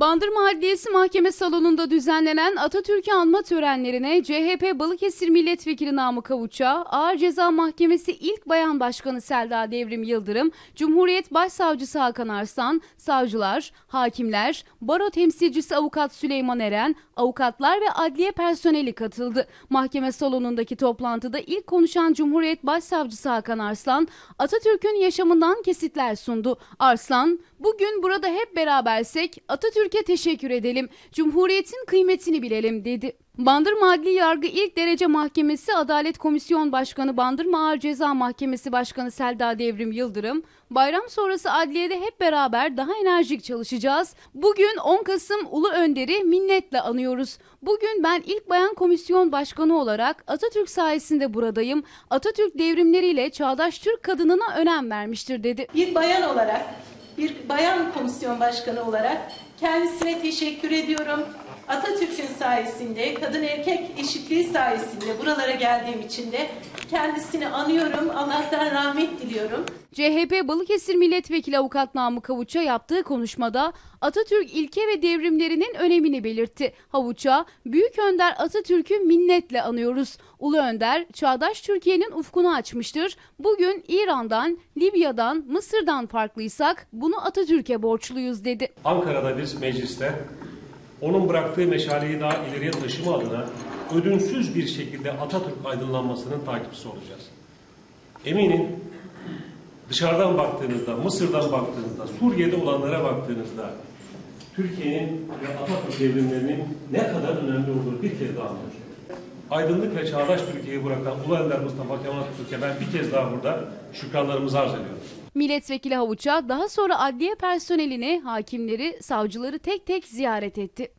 Bandırma Adliyesi Mahkeme Salonu'nda düzenlenen Atatürk'ü anma törenlerine CHP Balıkesir Milletvekili Namık Avuç'a, Ağır Ceza Mahkemesi İlk Bayan Başkanı Selda Devrim Yıldırım, Cumhuriyet Başsavcısı Hakan Arslan, savcılar, hakimler, baro temsilcisi avukat Süleyman Eren, avukatlar ve adliye personeli katıldı. Mahkeme salonundaki toplantıda ilk konuşan Cumhuriyet Başsavcısı Hakan Arslan, Atatürk'ün yaşamından kesitler sundu. Arslan, bugün burada hep berabersek Atatürk'e teşekkür edelim, Cumhuriyet'in kıymetini bilelim dedi. Bandırma Adli Yargı İlk Derece Mahkemesi Adalet Komisyon Başkanı Bandırma Ağır Ceza Mahkemesi Başkanı Selda Devrim Yıldırım, bayram sonrası adliyede hep beraber daha enerjik çalışacağız. Bugün 10 Kasım Ulu Önder'i minnetle anıyoruz. Bugün ben ilk bayan komisyon başkanı olarak Atatürk sayesinde buradayım. Atatürk devrimleriyle çağdaş Türk kadınına önem vermiştir dedi. Bir bayan olarak, bir bayan komisyon başkanı olarak kendisine teşekkür ediyorum. Atatürk'ün sayesinde, kadın erkek eşitliği sayesinde buralara geldiğim için de kendisini anıyorum. Allah'tan rahmet diliyorum. CHP Balıkesir Milletvekili Avukat Namık Havuç'a yaptığı konuşmada Atatürk ilke ve devrimlerinin önemini belirtti. Havuç'a, Büyük Önder Atatürk'ü minnetle anıyoruz. Ulu Önder, çağdaş Türkiye'nin ufkunu açmıştır. Bugün İran'dan, Libya'dan, Mısır'dan farklıysak bunu Atatürk'e borçluyuz dedi. Ankara'da biz mecliste onun bıraktığı meşaleyi daha ileriye taşıma adına ödünsüz bir şekilde Atatürk aydınlanmasının takipçisi olacağız. Eminim dışarıdan baktığınızda, Mısır'dan baktığınızda, Suriye'de olanlara baktığınızda Türkiye'nin ve Atatürk devrimlerinin ne kadar önemli olduğunu bir kez daha anlıyorsunuz. Aydınlık ve çağdaş Türkiye'yi bırakan Ulu Önder Mustafa Kemal Atatürk'e ben bir kez daha burada şükranlarımızı arz ediyorum. Milletvekili Havuç'a daha sonra adliye personelini, hakimleri, savcıları tek tek ziyaret etti.